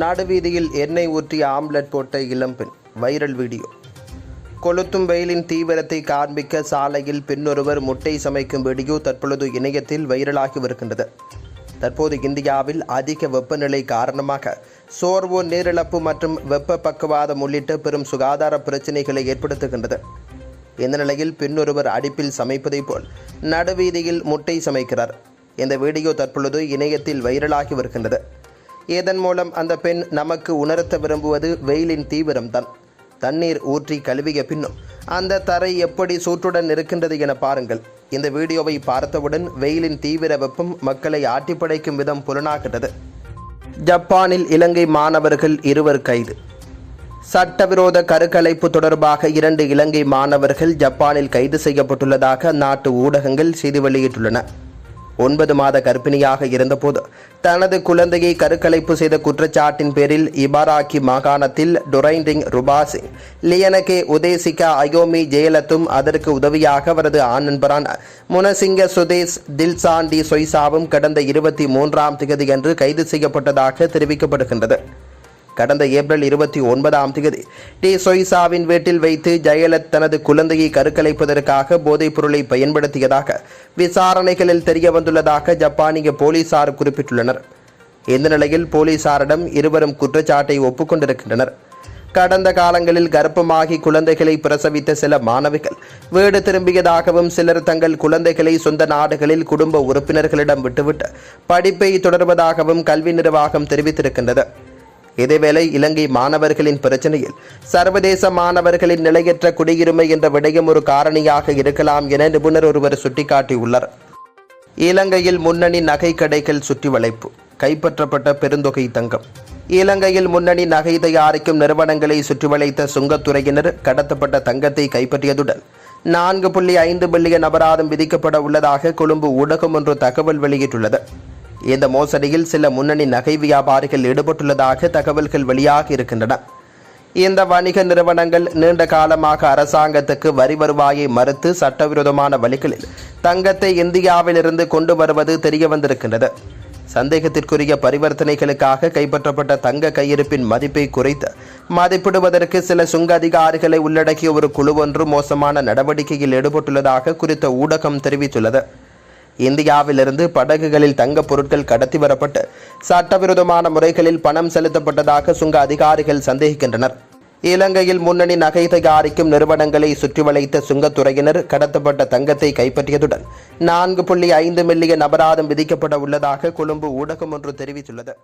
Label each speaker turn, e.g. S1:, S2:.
S1: நடுவீதியில் எண்ணெய் ஊற்றிய ஆம்லெட் போட்ட இளம்பெண் வைரல் வீடியோ. கொளுத்தும் வெயிலின் தீவிரத்தை காண்பிக்க சாலையில் பெண்ணொருவர் முட்டை சமைக்கும் வீடியோ தற்பொழுது இணையத்தில் வைரலாகி வருகின்றது. தற்போது இந்தியாவில் அதிக வெப்பநிலை காரணமாக சோர்வு நீரிழப்பு மற்றும் வெப்ப பக்கவாதம் உள்ளிட்ட பெரும் சுகாதார பிரச்சினைகளை ஏற்படுத்துகின்றது. இந்த நிலையில் பெண்ணொருவர் அடுப்பில் சமைப்பதைப் போல் நடுவீதியில் முட்டை சமைக்கிறார். இந்த வீடியோ தற்பொழுது இணையத்தில் வைரலாகி வருகின்றது. இதன் மூலம் அந்த பெண் நமக்கு உணர்த்த விரும்புவது வெயிலின் தீவிரம்தான். தண்ணீர் ஊற்றி கழுவிய பின்னும் அந்த தரை எப்படி சூற்றுடன் இருக்கின்றது என பாருங்கள். இந்த வீடியோவை பார்த்தவுடன் வெயிலின் தீவிர வெப்பம் மக்களை ஆட்டிப்படைக்கும் விதம் புலனாகின்றது. ஜப்பானில் இலங்கை மாணவர்கள் இருவர் கைது. சட்டவிரோத கருக்கலைப்பு தொடர்பாக இரண்டு இலங்கை மாணவர்கள் ஜப்பானில் கைது செய்யப்பட்டுள்ளதாக அந்நாட்டு ஊடகங்கள் செய்தி வெளியிட்டுள்ளன. ஒன்பது மாத கர்ப்பிணியாக இருந்தபோது தனது குழந்தையை கருக்கலைப்பு செய்த குற்றச்சாட்டின் பேரில் இபாராக்கி மாகாணத்தில் டொரைண்டிங் ருபாசி லியனகே உதேசிகா அயோமி ஜெயலத்தும் அதற்கு உதவியாக அவரது ஆண் நண்பரான முனசிங்க சுதேஷ் தில்சாண்டி சொய்சாவும் கடந்த இருபத்தி மூன்றாம் தேதியன்று கைது செய்யப்பட்டதாக தெரிவிக்கப்படுகின்றது. கடந்த ஏப்ரல் இருபத்தி ஒன்பதாம் தேதி டி சொய்சாவின் வீட்டில் வைத்து ஜெயலலத் தனது குழந்தையை கருக்கலைப்பதற்காக போதைப் பொருளை பயன்படுத்தியதாக விசாரணைகளில் தெரிய வந்துள்ளதாக ஜப்பானிய போலீசார் குறிப்பிட்டுள்ளனர். இந்த நிலையில் போலீசாரிடம் இருவரும் குற்றச்சாட்டை ஒப்புக்கொண்டிருக்கின்றனர். கடந்த காலங்களில் கர்ப்பமாகி குழந்தைகளை பிரசவித்த சில மாணவிகள் வீடு திரும்பியதாகவும் சிலர் தங்கள் குழந்தைகளை சொந்த நாடுகளில் குடும்ப உறுப்பினர்களிடம் விட்டுவிட்டு படிப்பை தொடர்வதாகவும் கல்வி நிர்வாகம் தெரிவித்திருக்கின்றது. இதேவேளை இலங்கை மாணவர்களின் பிரச்சனையில் சர்வதேச மாணவர்களின் நிலையற்ற குடியுரிமை என்ற விடயம் ஒரு காரணியாக இருக்கலாம் என நிபுணர் ஒருவர் சுட்டிக்காட்டியுள்ளார். இலங்கையில் முன்னணி நகை கடைகள் சுற்றி வளைப்பு கைப்பற்றப்பட்ட பெருந்தொகை தங்கம். இலங்கையில் முன்னணி நகை தயாரிக்கும் நிறுவனங்களை சுற்றி வளைத்த சுங்கத்துறையினர் கடத்தப்பட்ட தங்கத்தை கைப்பற்றியதுடன் நான்கு புள்ளி ஐந்து பில்லியன் அபராதம் விதிக்கப்பட உள்ளதாக கொழும்பு ஊடகம் ஒன்று தகவல் வெளியிட்டுள்ளது. இந்த மோசடியில் சில முன்னணி நகை வியாபாரிகள் ஈடுபட்டுள்ளதாக தகவல்கள் வெளியாகி இருக்கின்றன. இந்த வணிக நிறுவனங்கள் நீண்ட காலமாக அரசாங்கத்துக்கு வரி வருவாயை மறுத்து சட்டவிரோதமான வழிகளில் தங்கத்தை இந்தியாவிலிருந்து கொண்டு வருவது தெரிய வந்திருக்கின்றது சந்தேகத்திற்குரிய பரிவர்த்தனைகளுக்காக கைப்பற்றப்பட்ட தங்க கையிருப்பின் மதிப்பை குறைத்து மதிப்பிடுவதற்கு சில சுங்க அதிகாரிகளை உள்ளடக்கிய ஒரு குழு ஒன்று மோசமான நடவடிக்கையில் ஈடுபட்டுள்ளதாக குறித்த ஊடகம் தெரிவித்துள்ளது. இந்தியாவிலிருந்து படகுகளில் தங்க பொருட்கள் கடத்தி வரப்பட்டு சட்டவிரோதமான முறைகளில் பணம் செலுத்தப்பட்டதாக சுங்க அதிகாரிகள் சந்தேகிக்கின்றனர். இலங்கையில் முன்னணி நகை தயாரிக்கும் நிறுவனங்களை சுற்றி வளைத்த சுங்கத்துறையினர் கடத்தப்பட்ட தங்கத்தை கைப்பற்றியதுடன் நான்கு புள்ளி ஐந்து மில்லியன் அபராதம் விதிக்கப்பட உள்ளதாக கொழும்பு ஊடகம் ஒன்று தெரிவித்துள்ளது.